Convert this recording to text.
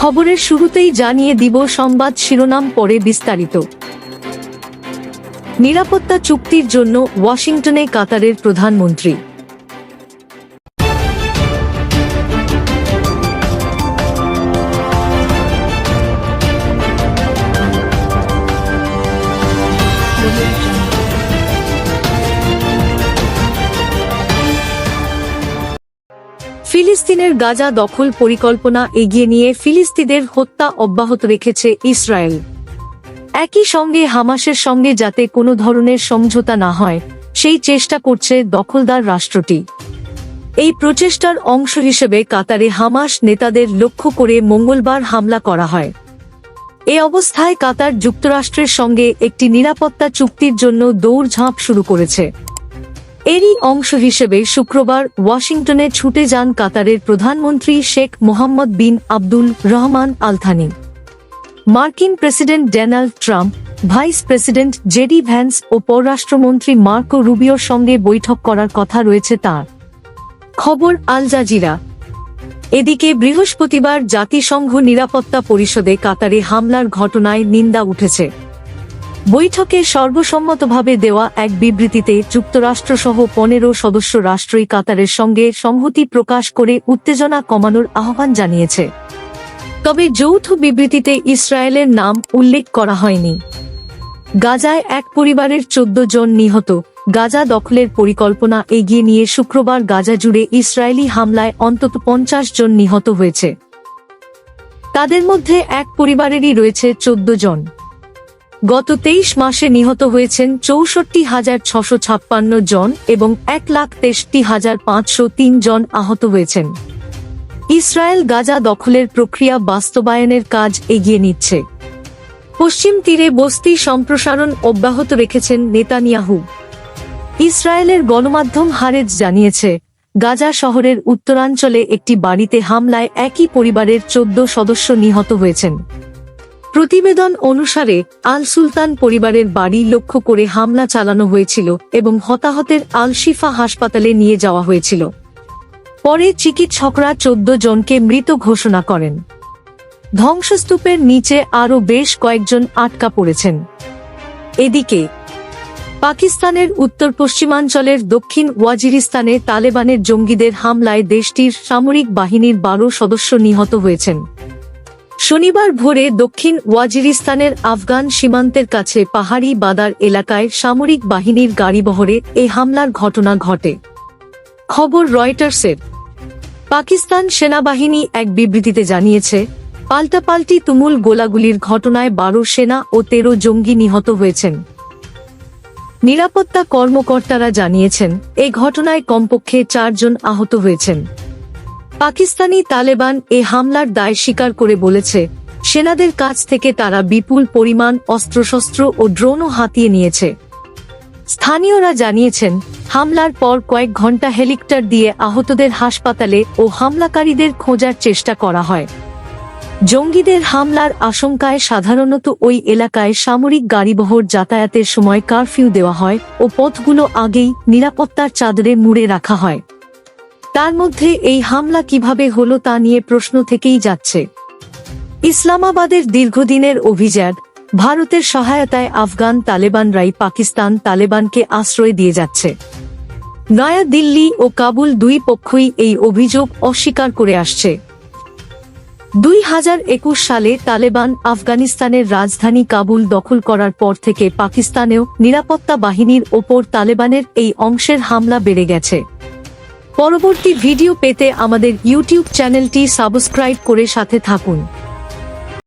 খবরের শুরুতেই জানিয়ে দিব সংবাদ শিরোনাম পরে বিস্তারিত। নিরাপত্তা চুক্তির জন্য ওয়াশিংটনে কাতারের প্রধানমন্ত্রী। ফিলিস্তিনের গাজা দখল পরিকল্পনা এগিয়ে নিয়ে ফিলিস্তিদের হত্যা অব্যাহত রেখেছে ইসরায়েল। একই সঙ্গে হামাসের সঙ্গে যাতে কোনো ধরনের সমঝোতা না হয়, সেই চেষ্টা করছে দখলদার রাষ্ট্রটি। এই প্রচেষ্টার অংশ হিসেবে কাতারে হামাস নেতাদের লক্ষ্য করে মঙ্গলবার হামলা করা হয়। এ অবস্থায় কাতার যুক্তরাষ্ট্রের সঙ্গে একটি নিরাপত্তা চুক্তির জন্য দৌড়ঝাঁপ শুরু করেছে। এরই অংশ হিসেবে শুক্রবার ওয়াশিংটনে ছুটে যান কাতারের প্রধানমন্ত্রী Sheikh Mohammed bin Abdul Rahman Althani. মার্কিন president Donald Trump, vice president JD Vance ও পররাষ্ট্রমন্ত্রী মার্কো রুবিওর সঙ্গে বৈঠক করার কথা রয়েছে তার। খবর আল জাজিরা। এদিকে বৃহস্পতিবার জাতিসংঘ নিরাপত্তা পরিষদে কাতারে হামলার ঘটনায় নিন্দা উঠেছে। বৈঠকে সর্বসম্মতভাবে দেওয়া এক বিবৃতিতে যুক্তরাষ্ট্রসহ পনেরো সদস্য রাষ্ট্রই কাতারের সঙ্গে সংহতি প্রকাশ করে উত্তেজনা কমানোর আহ্বান জানিয়েছে। তবে যৌথ বিবৃতিতে ইসরায়েলের নাম উল্লেখ করা হয়নি। গাজায় এক পরিবারের চোদ্দ জন নিহত। গাজা দখলের পরিকল্পনা এগিয়ে নিয়ে শুক্রবার গাজা জুড়ে ইসরায়েলি হামলায় অন্তত পঞ্চাশ জন নিহত হয়েছে। তাদের মধ্যে এক পরিবারেরই রয়েছে চোদ্দ জন। গত তেইশ মাসে নিহত হয়েছেন চৌষট্টি হাজার ছশো ছাপ্পান্ন জন এবং এক লাখ তেষট্টি হাজার পাঁচশো তিন জন আহত হয়েছেন। ইসরায়েল গাজা দখলের প্রক্রিয়া বাস্তবায়নের কাজ এগিয়ে নিচ্ছে। পশ্চিম তীরে বস্তি সম্প্রসারণ অব্যাহত রেখেছেন নেতানিয়াহু। ইসরায়েলের গণমাধ্যম হারেজ জানিয়েছে, গাজা শহরের উত্তরাঞ্চলে একটি বাড়িতে হামলায় একই পরিবারের চোদ্দ সদস্য নিহত হয়েছেন। প্রতিবেদন অনুসারে আল সুলতান পরিবারের বাড়ি লক্ষ্য করে হামলা চালানো হয়েছিল এবং হতাহতের আল শিফা হাসপাতালে নিয়ে যাওয়া হয়েছিল। পরে চিকিৎসকরা চোদ্দ জনকে মৃত ঘোষণা করেন। ধ্বংসস্তূপের নিচে আরও বেশ কয়েকজন আটকা পড়েছেন। এদিকে, পাকিস্তানের উত্তর পশ্চিমাঞ্চলের দক্ষিণ ওয়াজিরিস্তানে তালেবানের জঙ্গিদের হামলায় দেশটির সামরিক বাহিনীর বারো সদস্য নিহত হয়েছেন। শনিবার ভোরে দক্ষিণ ওয়াজিরিস্তানের আফগান সীমান্তের কাছে পাহাড়ি বাদার এলাকায় সামরিক বাহিনীর গাড়িবহরে এই হামলার ঘটনা ঘটে। খবর রয়টার্সের। পাকিস্তান সেনাবাহিনী এক বিবৃতিতে জানিয়েছে, পাল্টাপাল্টি তুমুল গোলাগুলির ঘটনায় বারো সেনা ও তেরো জঙ্গি নিহত হয়েছেন। নিরাপত্তা কর্মকর্তারা জানিয়েছেন, এই ঘটনায় কমপক্ষে চারজন আহত হয়েছেন। পাকিস্তানি তালেবান এ হামলার দায় স্বীকার করে বলেছে, সেনাদের কাছ থেকে তারা বিপুল পরিমাণ অস্ত্রশস্ত্র ও ড্রোনও হাতিয়ে নিয়েছে। স্থানীয়রা জানিয়েছেন, হামলার পর কয়েক ঘণ্টা হেলিকপ্টার দিয়ে আহতদের হাসপাতালে ও হামলাকারীদের খোঁজার চেষ্টা করা হয়। জঙ্গিদের হামলার আশঙ্কায় সাধারণত ওই এলাকায় সামরিক গাড়িবহর যাতায়াতের সময় কারফিউ দেওয়া হয় ও পথগুলো আগেই নিরাপত্তার চাদরে মুড়ে রাখা হয়। তার মধ্যে এই হামলা কীভাবে হলো তা নিয়ে প্রশ্ন থেকেই যাচ্ছে। ইসলামাবাদের দীর্ঘদিনের অভিযান, ভারতের সহায়তায় আফগান তালেবানরাই পাকিস্তান তালেবানকে আশ্রয় দিয়ে যাচ্ছে। নয়া দিল্লি ও কাবুল দুই পক্ষই এই অভিযোগ অস্বীকার করে আসছে। দুই হাজার একুশ সালে তালেবান আফগানিস্তানের রাজধানী কাবুল দখল করার পর থেকে পাকিস্তানেও নিরাপত্তা বাহিনীর ওপর তালেবানের এই অংশের হামলা বেড়ে গেছে। পরবর্তী ভিডিও পেতে আমাদের ইউটিউব চ্যানেলটি সাবস্ক্রাইব করে সাথে থাকুন।